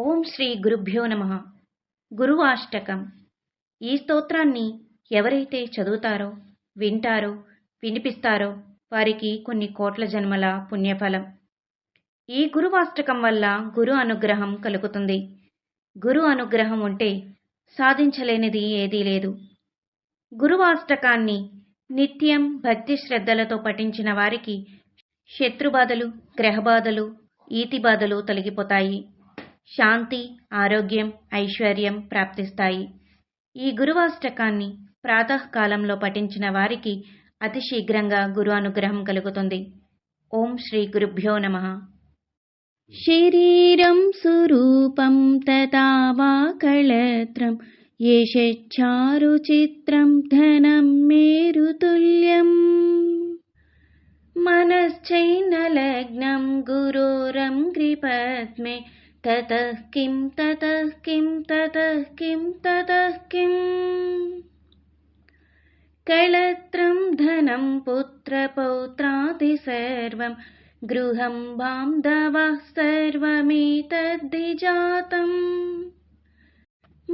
ఓం శ్రీ గురుభ్యో నమ. గురువాష్టకం. ఈ స్తోత్రాన్ని ఎవరైతే చదువుతారో వింటారో వినిపిస్తారో వారికి కొన్ని కోట్ల జన్మల పుణ్యఫలం. ఈ గురువాష్టకం వల్ల గురు అనుగ్రహం కలుగుతుంది. గురు అనుగ్రహం ఉంటే సాధించలేనిది ఏదీ లేదు. గురువాష్టకాన్ని నిత్యం భక్తి శ్రద్ధలతో పఠించిన వారికి శత్రుబాధలు గ్రహబాధలు ఈతి బాధలు తొలగిపోతాయి. శాంతి ఆరోగ్యం ఐశ్వర్యం ప్రాప్తిస్తాయి. ఈ గురువాష్టకాన్ని ప్రాతకాలంలో పఠించిన వారికి అతి శీఘ్రంగా గురు అనుగ్రహం కలుగుతుంది. ఓం శ్రీ గురుభ్యో నమ. శరీరం సురూపం తతావాకళత్రం ఏషారు చిత్రం ధనం మేరుతుల్యం. మనశ్చైన లగ్నం గురోరం కృపద్మే ततः किं ततः किं ततः किं ततः किम् कलत्रं धनं पुत्रपौत्रादि सर्वं गृहं बान्धवः सर्वमेतद्धिजातम्।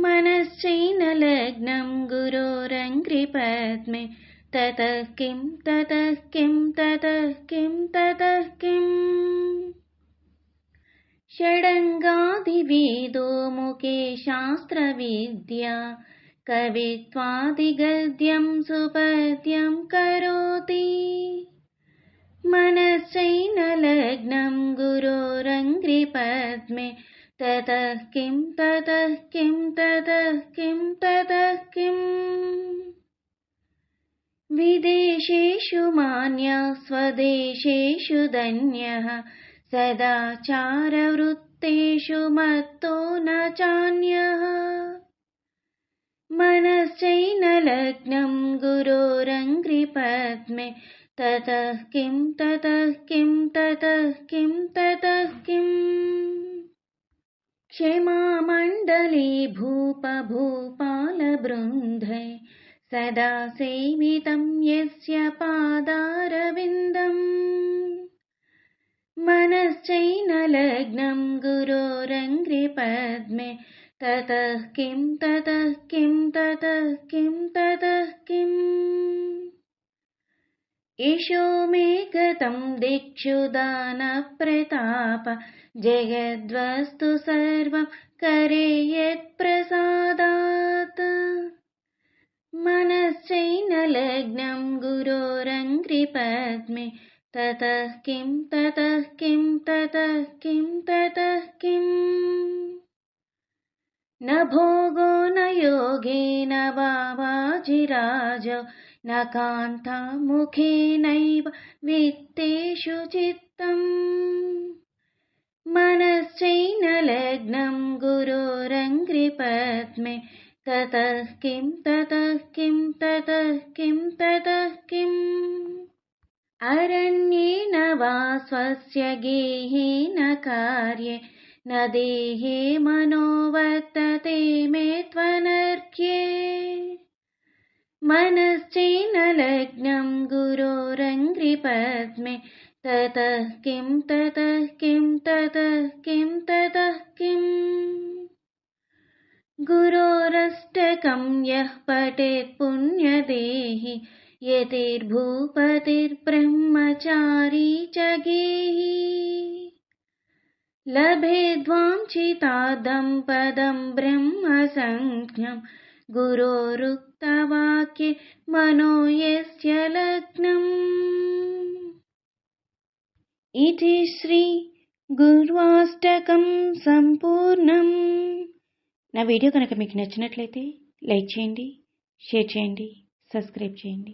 मनश्चैनलग्नं गुरोरङ्घ्रिपद्मे ततः किं ततः किं ततः किं ततः किम् षडङ्गादिवेदो मुखे शास्त्रविद्या कवित्वादिगद्यं सुपद्यं करोति। मनश्चैनलग्नं गुरोरङ्घ्रिपद्मे ततः किं ततः किं ततः किं ततः किम् विदेशेषु मान्यः स्वदेशेषु धन्यः सदाचारवृत्तेषु मत्तो न चान्यः। मनश्चैनलग्नं गुरोरङ्घ्रिपद्मे ततः किं ततः किं ततः किं ततः किम्? क्षमामण्डले भूपभूपालबृन्धे सदा सेवितं यस्य पादारविन्दम् मनश्चैनलग्नं गुरोरङ्घ्रिपद्मे ततः किं ततः किं ततः किं ततः किम् एषो मे गतं दिक्षु दानप्रताप। जगद्वस्तु सर्वं करे यत्प्रसादात्। मनश्चैनलग्नं गुरोरङ्घ्रिपद्मे ततः किं ततः किं ततः किं ततः किम्? न भोगो न योगेन वा वाजिराजो न कान्तामुखेनैव वित्तेषु चित्तम्। मनश्चैनलग्नं गुरोरङ्घ्रिपद्मे ततः किं ततः किं ततः किं ततः किम् अरण्येन वा स्वस्य गेहेन कार्ये न देहे मनो वर्तते मे त्वनर्घ्ये। मनश्चैनलग्नं गुरोरङ्घ्रिपद्मे ततः किं ततः किं ततः किं ततः किम् गुरोरष्टकं यः पठेत् पुण्यदेहि यतिर्भूपतिर्ब्रह्मचारी च गेहि लभेद्वाञ्छितादं पदं ब्रह्मसंज्ञं गुरोरुक्तवाक्ये मनो यस्य लग्नम् इति श्री గుర్వాష్టకం సంపూర్ణం నా వీడియో కనుక మీకు నచ్చినట్లయితే లైక్ చేయండి షేర్ చేయండి సబ్స్క్రైబ్ చేయండి